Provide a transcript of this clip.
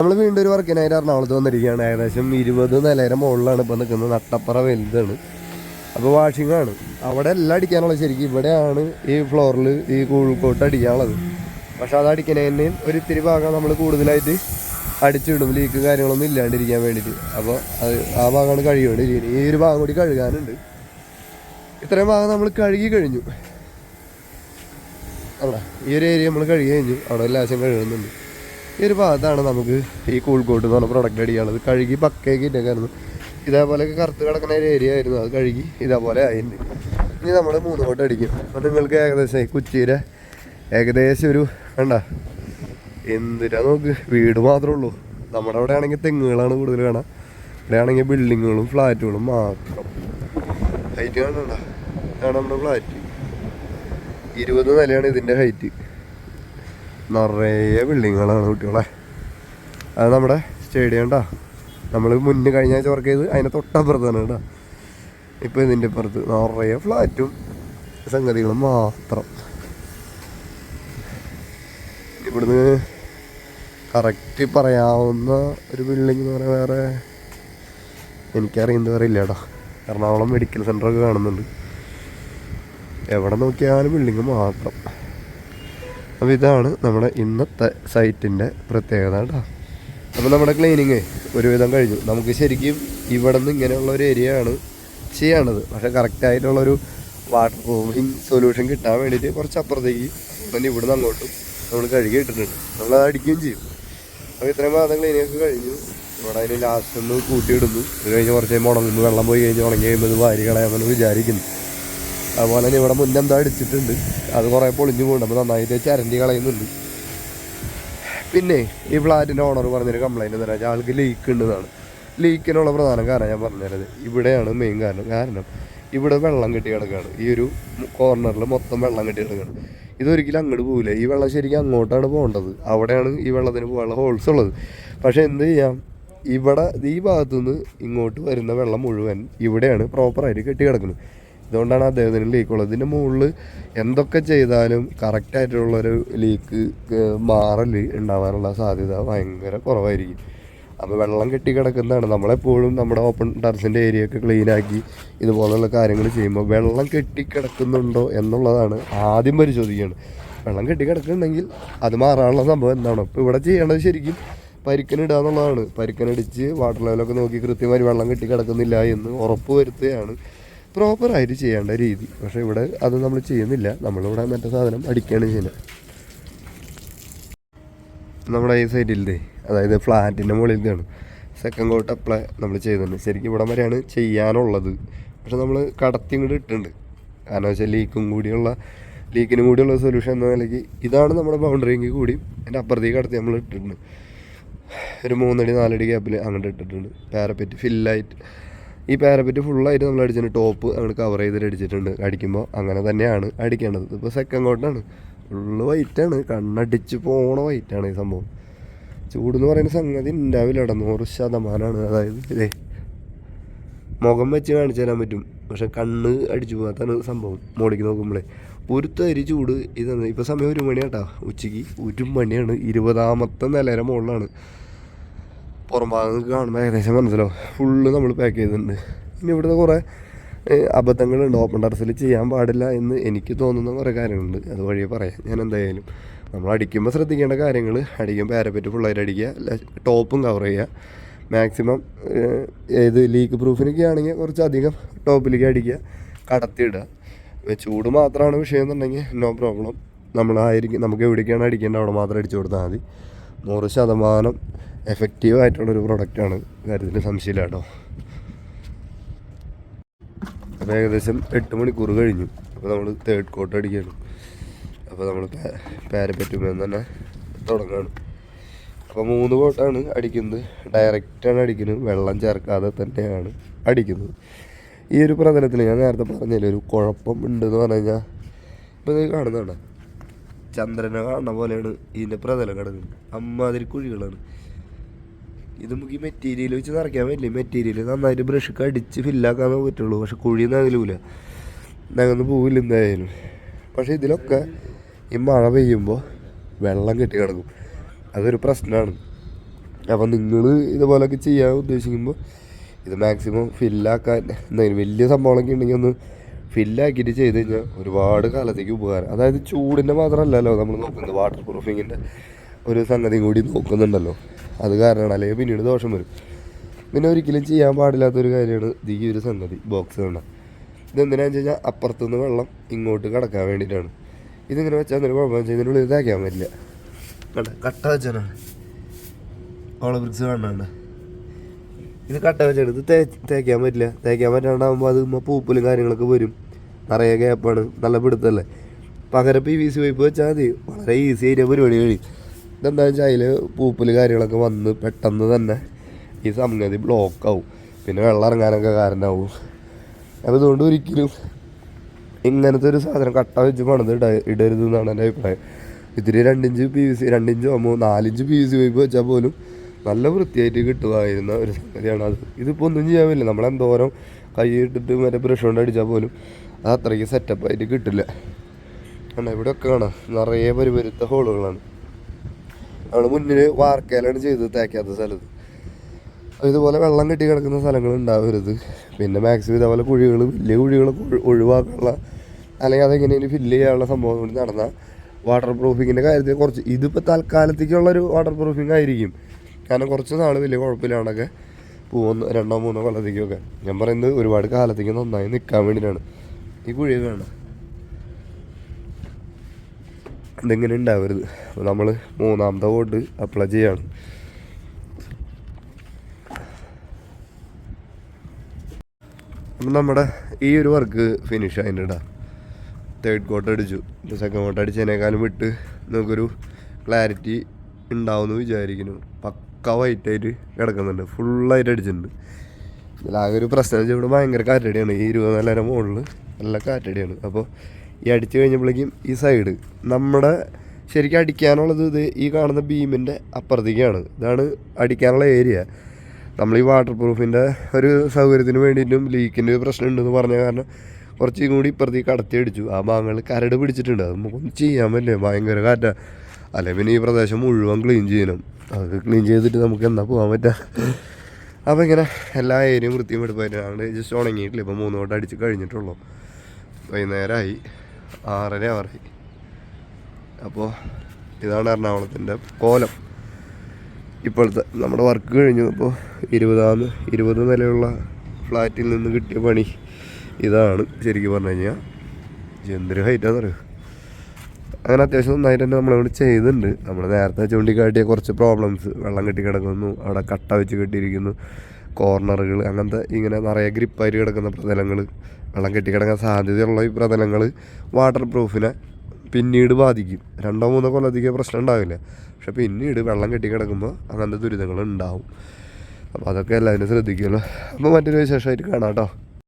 നമ്മൾ വീണ്ടും ഒരു വർക്കിനായിട്ട് എറണാകുളത്ത് വന്നിരിക്കുകയാണ്. ഏകദേശം ഇരുപത് നിലയുടെ മുകളിലാണ് ഇപ്പോൾ നിൽക്കുന്നത് നട്ടപ്പറ വലുതാണ്. അപ്പോൾ വാഷിംഗ് ആണ്. അവിടെ എല്ലാം അടിക്കാനുള്ളത് ശരിക്കും ഇവിടെയാണ് ഈ ഫ്ലോറിൽ ഈ കൂൾക്കോട്ട് അടിക്കാനുള്ളത്. പക്ഷെ അത് അടിക്കുന്നതിന്റെയും ഒരു ഇത്തിരി ഭാഗം നമ്മൾ കൂടുതലായിട്ട് അടിച്ചിടും. ലീക്ക് കാര്യങ്ങളൊന്നും ഇല്ലാണ്ടിരിക്കാൻ വേണ്ടിയിട്ട്. അപ്പോൾ അത് ആ ഭാഗമാണ് കഴുകിക്കൊണ്ടിരിക്കുന്നത്. ഈ ഒരു ഭാഗം കൂടി കഴുകാനുണ്ട്. ഇത്രയും ഭാഗം നമ്മൾ കഴുകി കഴിഞ്ഞു. അല്ല ഈ ഒരു ഏരിയ നമ്മൾ കഴുകി കഴിഞ്ഞു. അവിടെ ലാശം കഴുകുന്നുണ്ട്. ഈ ഒരു ഭാഗത്താണ് നമുക്ക് ഈ കൂൾക്കോട്ട് എന്ന് പറഞ്ഞ പ്രൊഡക്റ്റ് അടിക്കാനുള്ളത് കഴുകി പക്കയൊക്കെ ഇട്ടേക്കായിരുന്നു. ഇതേപോലെ കറുത്ത് കിടക്കുന്ന ഒരു ഏരിയ ആയിരുന്നു. അത് കഴുകി ഇതേപോലെ ആയിട്ടുണ്ട്. ഇനി നമ്മൾ മൂന്ന് കോട്ട് അടിക്കും. അപ്പം നിങ്ങൾക്ക് ഏകദേശം കുച്ചിയുടെ ഏകദേശം ഒരു വേണ്ട എന്തിനാ നോക്ക്? വീട് മാത്രമേ ഉള്ളൂ. നമ്മുടെ അവിടെ ആണെങ്കിൽ തെങ്ങുകളാണ് കൂടുതൽ കാണാം. ഇവിടെ ആണെങ്കിൽ ബിൽഡിങ്ങുകളും ഫ്ലാറ്റുകളും മാത്രം. ഹൈറ്റ് കാണണ്ട ഇതാണ് നമ്മുടെ ഫ്ലാറ്റ് ഇരുപത് നിലയാണ് ഇതിന്റെ ഹൈറ്റ് നിറയെ ബിൽഡിങ്ങുകളാണ് കുട്ടികളെ. അത് നമ്മുടെ സ്റ്റേഡിയം കേട്ടോ നമ്മൾ മുന്നേ കഴിഞ്ഞ ആഴ്ച വർക്ക് ചെയ്ത് അതിന്റെ തൊട്ടപ്പുറത്താണ് കേട്ടോ ഇപ്പോൾ ഇതിന്റെ അപ്പുറത്ത് നിറയെ ഫ്ലാറ്റും സംഗതികളും മാത്രം. ഇവിടുന്ന് കറക്റ്റ് പറയാവുന്ന ഒരു ബിൽഡിംഗ് എന്ന് പറയാൻ വേറെ എനിക്കറിയുന്നത് വേറെ ഇല്ല കേട്ടോ എറണാകുളം മെഡിക്കൽ സെന്ററൊക്കെ കാണുന്നുണ്ട്. എവിടെ നോക്കിയാലും ബിൽഡിങ് മാത്രം. അപ്പോൾ ഇതാണ് നമ്മുടെ ഇന്നത്തെ സൈറ്റിന്റെ പ്രത്യേകത കേട്ടോ. അപ്പോൾ നമ്മുടെ ക്ലീനിങ് ഒരുവിധം കഴിഞ്ഞു. നമുക്ക് ശരിക്കും ഇവിടെ നിന്ന് ഇങ്ങനെയുള്ള ഒരു ഏരിയ ആണ് ചെയ്യേണ്ടത് പക്ഷേ കറക്റ്റായിട്ടുള്ളൊരു വാട്ടർ പ്രൂഫിങ് സൊല്യൂഷൻ കിട്ടാൻ വേണ്ടിയിട്ട് കുറച്ച് അപ്പുറത്തേക്ക് പിന്നെ നിന്ന് അങ്ങോട്ടും നമ്മൾ കഴുകി ഇട്ടിട്ടുണ്ട്. നമ്മൾ അത് അടിക്കുകയും ചെയ്യും. അപ്പോൾ ഇത്രയും ഭാഗം ക്ലീനിങ് കഴിഞ്ഞു. ഇവിടെ അതിന് ലാസ്റ്റ് ഒന്ന് കൂട്ടിയിടുന്നു. അത് കഴിഞ്ഞ് കുറച്ച് കഴിയുമ്പോൾ ഉണങ്ങുന്നു വെള്ളം പോയി കഴിഞ്ഞ് ഉണങ്ങി കഴിയുമ്പോൾ ഇത് വാരി കളയാമെന്ന് വിചാരിക്കുന്നു. അതുപോലെ തന്നെ ഇവിടെ മുന്നെന്താ അടിച്ചിട്ടുണ്ട് അത് കുറേ പൊളിഞ്ഞു പോകുന്നുണ്ട്. അപ്പോൾ നന്നായിട്ട് ചരണ്ടി കളയുന്നുണ്ട്. പിന്നെ ഈ ഫ്ലാറ്റിന്റെ ഓണർ പറഞ്ഞൊരു കംപ്ലൈന്റ് എന്താ വെച്ചാൽ ആൾക്ക് ലീക്ക് ഉണ്ടെന്നാണ് ലീക്കിനുള്ള പ്രധാന കാരണം ഞാൻ പറഞ്ഞുതരത് ഇവിടെയാണ് മെയിൻ കാരണം. കാരണം ഇവിടെ വെള്ളം കെട്ടി കിടക്കുകയാണ്. ഈ ഒരു കോർണറിൽ മൊത്തം വെള്ളം കെട്ടി കിടക്കുകയാണ്. ഇതൊരിക്കലും അങ്ങോട്ട് പോകില്ല ഈ വെള്ളം ശരിക്കും അങ്ങോട്ടാണ് പോകേണ്ടത്. അവിടെയാണ് ഈ വെള്ളത്തിന് പോകാനുള്ള ഹോൾസ് ഉള്ളത്. പക്ഷേ എന്ത് ചെയ്യാം? ഇവിടെ ഈ ഭാഗത്തുനിന്ന് ഇങ്ങോട്ട് വരുന്ന വെള്ളം മുഴുവൻ ഇവിടെയാണ് പ്രോപ്പറായിട്ട് കെട്ടി കിടക്കുന്നത്. ഇതുകൊണ്ടാണ് അദ്ദേഹത്തിന് ലീക്ക് ഉള്ളത്. ഇതിന്റെ മുകളിൽ എന്തൊക്കെ ചെയ്താലും കറക്റ്റായിട്ടുള്ളൊരു ലീക്ക് മാറൽ ഉണ്ടാവാനുള്ള സാധ്യത ഭയങ്കര കുറവായിരിക്കും. അപ്പോൾ വെള്ളം കെട്ടി കിടക്കുന്നതാണ്. നമ്മളെപ്പോഴും നമ്മുടെ ഓപ്പൺ ടെറസിന്റെ ഏരിയ ഒക്കെ ക്ലീനാക്കി ഇതുപോലുള്ള കാര്യങ്ങൾ ചെയ്യുമ്പോൾ വെള്ളം കെട്ടി കിടക്കുന്നുണ്ടോ എന്നുള്ളതാണ് ആദ്യം പരിശോധിക്കുകയാണ് വെള്ളം കെട്ടി കിടക്കുന്നുണ്ടെങ്കിൽ അത് മാറാനുള്ള സംഭവം എന്താണ്? ഇപ്പോൾ ഇവിടെ ചെയ്യേണ്ടത് ശരിക്കും പരിക്കനിടുക എന്നുള്ളതാണ്. പരിക്കനടിച്ച് വാട്ടർ ലെവലൊക്കെ നോക്കി കൃത്യമായി വെള്ളം കെട്ടി കിടക്കുന്നില്ല എന്ന് ഉറപ്പ് വരുത്തുകയാണ് പ്രോപ്പറായിട്ട് ചെയ്യേണ്ട രീതി. പക്ഷേ ഇവിടെ അത് നമ്മൾ ചെയ്യുന്നില്ല. നമ്മളിവിടെ മറ്റേ സാധനം അടിക്കുകയാണ് ചെയ്യുന്നത്. നമ്മുടെ ഈ സൈഡിലേ അതായത് ഫ്ലാറ്റിന്റെ മുകളിലാണ് സെക്കൻഡ് കോട്ട് അപ്ലൈ നമ്മൾ ചെയ്തിട്ടുണ്ട് ശരിക്കും ഇവിടെ വരെയാണ് ചെയ്യാനുള്ളത്. പക്ഷെ നമ്മൾ കടത്തി ഇങ്ങോട്ട് ഇട്ടിട്ടുണ്ട്. കാരണം വെച്ചാൽ ലീക്കും കൂടിയുള്ള ലീക്കിനും കൂടിയുള്ള സൊല്യൂഷൻ എന്ന നിലയ്ക്ക് ഇതാണ് നമ്മുടെ ബൗണ്ടറിയെങ്കിൽ കൂടി എന്റെ അപ്പുറത്തേക്ക് കടത്തി നമ്മൾ ഇട്ടിട്ടുണ്ട്. ഒരു മൂന്നടി നാലടി ഗ്യാപ്പിൽ അങ്ങോട്ട് ഇട്ടിട്ടുണ്ട്. പാരപ്പറ്റ് ഫില്ലായിട്ട് ഈ പാരപ്പറ്റ് ഫുള്ളായിട്ട് നമ്മൾ അടിച്ചിട്ടുണ്ട് ടോപ്പ് നമ്മൾ കവർ ചെയ്തിട്ട് അടിച്ചിട്ടുണ്ട്. അടിക്കുമ്പോൾ അങ്ങനെ തന്നെയാണ് അടിക്കേണ്ടത്. ഇപ്പോൾ സെക്കൻഡ് കോട്ടാണ് ഫുള്ള് വൈറ്റാണ് കണ്ണടിച്ച് പോണ വൈറ്റാണ് ഈ സംഭവം. ചൂടെന്ന് പറയുന്ന സംഗതി ഉണ്ടാവില്ല കേട്ടോ നൂറ് ശതമാനമാണ് അതായത് ഇതേ മുഖം വെച്ച് കാണിച്ചു തരാൻ പറ്റും. പക്ഷെ കണ്ണ് അടിച്ചു പോകാത്താണ് സംഭവം. മോളിക്ക് നോക്കുമ്പോഴേ ഒരു തരി ചൂട് ഇതാണ് ഇപ്പോൾ സമയം ഒരു മണിയാട്ടാ ഉച്ചയ്ക്ക് ഒരു മണിയാണ്. ഇരുപതാമത്തെ നിലയുടെ മുകളിലാണ് പുറം ഭാഗം കാണുമ്പോൾ ഏകദേശം മനസ്സിലാവും. ഫുള്ള് നമ്മൾ പാക്ക് ചെയ്തിട്ടുണ്ട്. ഇനി ഇവിടുത്തെ കുറേ അബദ്ധങ്ങളുണ്ട്. ഓപ്പൺ ടെറസിൽ ചെയ്യാൻ പാടില്ല എന്ന് എനിക്ക് തോന്നുന്ന കുറേ കാര്യങ്ങളുണ്ട്. അത് വഴിയെ പറയാം. ഞാൻ എന്തായാലും നമ്മൾ അടിക്കുമ്പോൾ ശ്രദ്ധിക്കേണ്ട കാര്യങ്ങൾ അടിക്കുമ്പോൾ പാരപ്പറ്റ് ഫുള്ളായിട്ട് അടിക്കുക ടോപ്പും കവർ ചെയ്യുക. മാക്സിമം ഏത് ലീക്ക് പ്രൂഫിനൊക്കെ ആണെങ്കിൽ കുറച്ചധികം ടോപ്പിലേക്ക് അടിക്കുക കടത്തിയിടുക. ചൂട് മാത്രമാണ് വിഷയം എന്നുണ്ടെങ്കിൽ നോ പ്രോബ്ലം നമ്മളായിരിക്കും നമുക്ക് എവിടേക്കാണ് അടിക്കേണ്ടത് അവിടെ മാത്രം അടിച്ചു കൊടുത്താൽ മതി. നൂറ് ശതമാനം എഫക്റ്റീവ് ആയിട്ടുള്ളൊരു പ്രൊഡക്റ്റാണ് കാര്യത്തിൽ സംശയമില്ല കേട്ടോ. അപ്പോൾ ഏകദേശം എട്ട് മണിക്കൂർ കഴിഞ്ഞു. അപ്പോൾ നമ്മൾ തേർഡ് കോട്ട് അടിക്കുകയാണ് അപ്പോൾ നമ്മൾ പാരപ്പറ്റുമ്പോൾ തന്നെ തുടങ്ങുകയാണ് അപ്പോൾ മൂന്ന് കോട്ടാണ് അടിക്കുന്നത്. ഡയറക്റ്റാണ് അടിക്കുന്നത്. വെള്ളം ചേർക്കാതെ തന്നെയാണ് അടിക്കുന്നത്. ഈ ഒരു പ്രതലത്തിൽ ഞാൻ നേരത്തെ പറഞ്ഞില്ലേ ഒരു കുഴപ്പം ഉണ്ടെന്ന് പറഞ്ഞു കഴിഞ്ഞാൽ ഇപ്പോൾ ഇത് കാണുന്നതാണ്. ചന്ദ്രനെ കാണുന്ന പോലെയാണ് ഇതിന്റെ പ്രതലം കിടക്കുന്നത്. അമ്മാതിരി കുഴികളാണ്. ഇത് നമുക്ക് ഈ മെറ്റീരിയൽ വെച്ച് നിറയ്ക്കാൻ പറ്റില്ല. മെറ്റീരിയൽ നന്നായിട്ട് ബ്രഷൊക്കെ അടിച്ച് ഫില്ലാക്കാൻ പറ്റുള്ളൂ. പക്ഷെ കുഴി നകലൂല നകന്ന് പോവില്ല എന്തായാലും. പക്ഷേ ഇതിലൊക്കെ ഈ മഴ പെയ്യുമ്പോൾ വെള്ളം കെട്ടി കിടക്കും. അതൊരു പ്രശ്നമാണ്. അപ്പം നിങ്ങൾ ഇതുപോലൊക്കെ ചെയ്യാൻ ഉദ്ദേശിക്കുമ്പോൾ ഇത് മാക്സിമം ഫില്ലാക്കാൻ എന്തെങ്കിലും വലിയ സംഭവങ്ങളൊക്കെ ഉണ്ടെങ്കിൽ ഒന്ന് ഫില്ലാക്കിയിട്ട് ചെയ്ത് കഴിഞ്ഞാൽ ഒരുപാട് കാലത്തേക്ക് ഉപകാരം. അതായത് ചൂടിന്റെ മാത്രമല്ലല്ലോ നമ്മൾ നോക്കുന്നത് വാട്ടർ പ്രൂഫിങ്ങിന്റെ ഒരു സംഗതി കൂടി നോക്കുന്നുണ്ടല്ലോ. അത് കാരണമാണ് അല്ലെങ്കിൽ പിന്നീട് ദോഷം വരും. പിന്നെ ഒരിക്കലും ചെയ്യാൻ പാടില്ലാത്തൊരു കാര്യമാണ് ഈ ഒരു സംഗതി ബോക്സ് കണ്ട ഇതെന്തിനാണെന്ന് വെച്ച് കഴിഞ്ഞാൽ അപ്പുറത്തുനിന്ന് വെള്ളം ഇങ്ങോട്ട് കടക്കാൻ വേണ്ടിയിട്ടാണ്. ഇതിങ്ങനെ വെച്ചാൽ എന്തൊരു കുഴപ്പമെന്ന് വെച്ചാൽ ഇതിനുള്ളിൽ ഇതാക്കാൻ പറ്റില്ല. കണ്ട? കട്ട വെച്ചാണ്. ഓള ബ്രിക്സ് ഇത് കട്ട വെച്ചാണ് ഇത് തേ തേക്കാൻ പറ്റില്ല. തേക്കാൻ പറ്റാണ്ടാകുമ്പോൾ അത് പൂപ്പലും കാര്യങ്ങളൊക്കെ വരും. നിറയെ ഗ്യാപ്പാണ് നല്ല പിടുത്തല്ലേ? പകരം പി വി സി പൈപ്പ് വെച്ചാൽ മതി. വളരെ ഈസി ആയിട്ട് പരിപാടി കഴിയും. ഇതെന്താ വെച്ചാൽ അതിൽ പൂപ്പൽ കാര്യങ്ങളൊക്കെ വന്ന് പെട്ടെന്ന് തന്നെ ഈ സംഗതി ബ്ലോക്ക് ആവും. പിന്നെ വെള്ളം ഇറങ്ങാനൊക്കെ കാരണമാവും അപ്പോൾ ഇതുകൊണ്ട് ഒരിക്കലും ഇങ്ങനത്തെ ഒരു സാധനം കട്ട വെച്ച് പണിത് ഇട ഇടരുത് എന്നാണ് എന്റെ അഭിപ്രായം. ഇത്തിരി രണ്ടിഞ്ച് പി വി സി രണ്ടിഞ്ചോ മൂ നാലിഞ്ച് പി വി സി പൈപ്പ് വെച്ചാൽ പോലും നല്ല വൃത്തിയായിട്ട് കിട്ടുമായിരുന്ന ഒരു സംഗതിയാണ് അത്. ഇതിപ്പോൾ ഒന്നും ചെയ്യാൻ പറ്റില്ല നമ്മളെന്തോരം കൈ ഇട്ടിട്ട് മറ്റേ ബ്രഷ് കൊണ്ട് അടിച്ചാൽ പോലും അത് അത്രയ്ക്ക് സെറ്റപ്പായിട്ട് കിട്ടില്ല. കാരണം ഇവിടെയൊക്കെ കാണാം. നിറയെ പരിപരുത്ത ഹോളുകളാണ് നമ്മൾ മുന്നിൽ വാർക്കയിലാണ് ചെയ്ത് തേക്കാത്ത സ്ഥലത്ത്. ഇതുപോലെ വെള്ളം കെട്ടി കിടക്കുന്ന സ്ഥലങ്ങൾ ഉണ്ടാവരുത്. പിന്നെ മാക്സിമം ഇതേപോലെ കുഴികൾ വലിയ കുഴികൾ ഒഴി- ഒഴിവാക്കാനുള്ള അല്ലെങ്കിൽ അതെങ്ങനെയും ഫില്ല് ചെയ്യാനുള്ള സംഭവം കൊണ്ട് നടന്ന വാട്ടർ പ്രൂഫിങ്ങിന്റെ കാര്യത്തിൽ കുറച്ച് ഇതിപ്പോൾ തൽക്കാലത്തേക്കുള്ളൊരു വാട്ടർ പ്രൂഫിങ് ആയിരിക്കും. കാരണം കുറച്ച് നാൾ വലിയ കുഴപ്പമില്ലാണ്ടൊക്കെ പോകുന്ന. രണ്ടോ മൂന്നോ കൊല്ലത്തേക്കൊക്കെ. ഞാൻ പറയുന്നത് ഒരുപാട് കാലത്തേക്ക് നന്നായി നിൽക്കാൻ വേണ്ടിയിട്ടാണ് ഈ കുഴിയൊക്കെ വേണം ഇതിങ്ങനെ ഉണ്ടാവരുത്? അപ്പോൾ നമ്മൾ മൂന്നാമത്തെ വോട്ട് അപ്ലൈ ചെയ്യാണ്. അപ്പം നമ്മുടെ ഈ ഒരു വർക്ക് ഫിനിഷ് ആയിട്ടാ തേർഡ് കോട്ട് അടിച്ചു. സെക്കൻഡ് കോട്ട് അടിച്ചതിനേക്കാളും വിട്ട് നമുക്കൊരു ക്ലാരിറ്റി ഉണ്ടാവുമെന്ന് വിചാരിക്കുന്നു. പക്ക വൈറ്റായിട്ട് കിടക്കുന്നുണ്ട്. ഫുള്ളായിട്ട് അടിച്ചിട്ടുണ്ട്. ആകെ ഒരു പ്രശ്നം വെച്ചാൽ ഇവിടെ ഭയങ്കര കാറ്റടിയാണ്. ഈ ഇരുപത് നാലര മുകളിൽ നല്ല കാറ്റടിയാണ്. അപ്പോൾ ഈ അടിച്ചു കഴിഞ്ഞപ്പോഴേക്കും ഈ സൈഡ് നമ്മുടെ ശരിക്കും അടിക്കാനുള്ളത് ഇത് ഈ കാണുന്ന ബീമിന്റെ അപ്പുറത്തേക്കാണ്. ഇതാണ് അടിക്കാനുള്ള ഏരിയ നമ്മൾ ഈ വാട്ടർ പ്രൂഫിന്റെ ഒരു സൗകര്യത്തിന് വേണ്ടിയിട്ടും ലീക്കിന്റെ ഒരു പ്രശ്നം ഉണ്ടെന്ന് പറഞ്ഞ കാരണം കുറച്ചും കൂടി ഇപ്പുറത്തേക്ക് കടത്തി അടിച്ചു. ആ ഭാഗങ്ങളിൽ കരട് പിടിച്ചിട്ടുണ്ട്. അത് നമുക്കൊന്നും ചെയ്യാൻ പറ്റില്ല. ഭയങ്കര കാറ്റാ. അല്ലെ പിന്നെ ഈ പ്രദേശം മുഴുവൻ ക്ലീൻ ചെയ്യണം അത് ക്ലീൻ ചെയ്തിട്ട് നമുക്ക് എന്നാ പോകാൻ പറ്റുക അപ്പോൾ ഇങ്ങനെ എല്ലാ ഏരിയയും വൃത്തിയും എടുപ്പായിട്ടാണ് ജസ്റ്റ് ഉണങ്ങിയിട്ടില്ല. ഇപ്പോൾ മൂന്ന് തൊട്ട് അടിച്ച് കഴിഞ്ഞിട്ടുള്ളൂ. വൈകുന്നേരമായി ആറര ആറായി അപ്പോൾ ഇതാണ് എറണാകുളത്തിന്റെ കോലം. ഇപ്പോഴത്തെ നമ്മുടെ വർക്ക് കഴിഞ്ഞു. അപ്പോൾ ഇരുപതാം ഇരുപത് നിലയുള്ള ഫ്ലാറ്റിൽ നിന്ന് കിട്ടിയ പണി ഇതാണ്. ശരിക്കും പറഞ്ഞു കഴിഞ്ഞാൽ എന്തൊരു ഹൈറ്റാന്ന് അറിയോ അങ്ങനെ അത്യാവശ്യം നന്നായിട്ട് തന്നെ നമ്മളിവിടെ ചെയ്തിട്ടുണ്ട്. നമ്മൾ നേരത്തെ ചൂണ്ടിക്കാട്ടിയ കുറച്ച് പ്രോബ്ലംസ് വെള്ളം കെട്ടി കിടക്കുന്നു അവിടെ കട്ട വെച്ച് കെട്ടിയിരിക്കുന്നു കോർണറുകൾ അങ്ങനത്തെ ഇങ്ങനെ നിറയെ ഗ്രിപ്പായിട്ട് കിടക്കുന്ന പ്രതലങ്ങൾ വെള്ളം കെട്ടി കിടക്കാൻ സാധ്യതയുള്ള ഈ പ്രതലങ്ങൾ വാട്ടർ പ്രൂഫിനെ പിന്നീട് ബാധിക്കും. രണ്ടോ മൂന്നോ കൊല്ലത്തേക്ക് പ്രശ്നം ഉണ്ടാവില്ല. പക്ഷെ പിന്നീട് വെള്ളം കെട്ടി കിടക്കുമ്പോൾ അങ്ങനത്തെ ദുരിതങ്ങൾ ഉണ്ടാവും. അപ്പോൾ അതൊക്കെ എല്ലാവരും ശ്രദ്ധിക്കുമല്ലോ. അപ്പോൾ മറ്റൊരു വിശേഷമായിട്ട് കാണാം കേട്ടോ